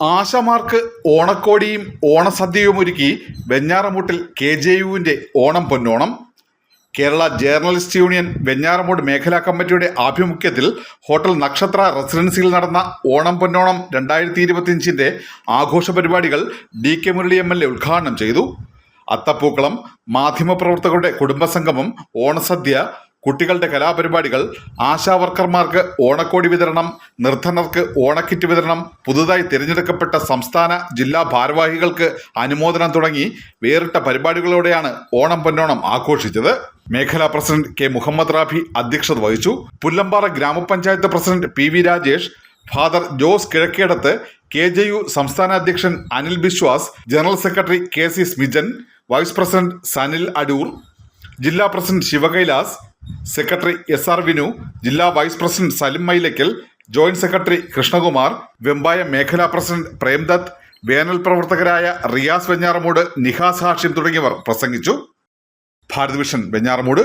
ആശമാർക്ക് ഓണക്കോടിയും ഓണസദ്യയും ഒരുക്കി വെഞ്ഞാറമൂട്ടിൽ കെ ജെ യുവിന്റെ ഓണം പൊന്നോണം. കേരള ജേർണലിസ്റ്റ് യൂണിയൻ വെഞ്ഞാറമൂട് മേഖലാ കമ്മിറ്റിയുടെ ആഭിമുഖ്യത്തിൽ ഹോട്ടൽ നക്ഷത്ര റെസിഡൻസിയിൽ നടന്ന ഓണം പൊന്നോണം രണ്ടായിരത്തി ഇരുപത്തിയഞ്ചിന്റെ ആഘോഷ പരിപാടികൾ D K Murali M L A ഉദ്ഘാടനം ചെയ്തു. അത്തപ്പൂക്കളം മാധ്യമപ്രവർത്തകരുടെ കുടുംബസംഗമം ഓണസദ്യ കുട്ടികളുടെ കലാപരിപാടികൾ ആശാവർക്കർമാർക്ക് ഓണക്കോടി വിതരണം നിർധനർക്ക് ഓണക്കിറ്റ് വിതരണം പുതുതായി തിരഞ്ഞെടുക്കപ്പെട്ട സംസ്ഥാന ജില്ലാ ഭാരവാഹികൾക്ക് അനുമോദനം തുടങ്ങി വേറിട്ട പരിപാടികളോടെയാണ് ഓണം പൊന്നോണം ആഘോഷിച്ചത്. മേഖലാ പ്രസിഡന്റ് കെ മുഹമ്മദ് റാഫി അധ്യക്ഷത വഹിച്ചു. പുല്ലമ്പാറ ഗ്രാമപഞ്ചായത്ത് president P V Rajesh father Jose Kizhakkedath K J U സംസ്ഥാന അധ്യക്ഷൻ Anil Biswas general secretary K C Smijan vice president Sanil Adoor ജില്ലാ president Sivakailas secretary S R Vinu ജില്ലാ vice president Salim Mylakkal joint secretary Krishnakumar Vembaya മേഖലാ president പ്രേംദത്ത് വേനൽ പ്രവർത്തകരായ റിയാസ് വെഞ്ഞാറമൂട് നിഹാസ് ഹാഷിം തുടങ്ങിയവർ പ്രസംഗിച്ചു. Bharat vision Venjaramoodu.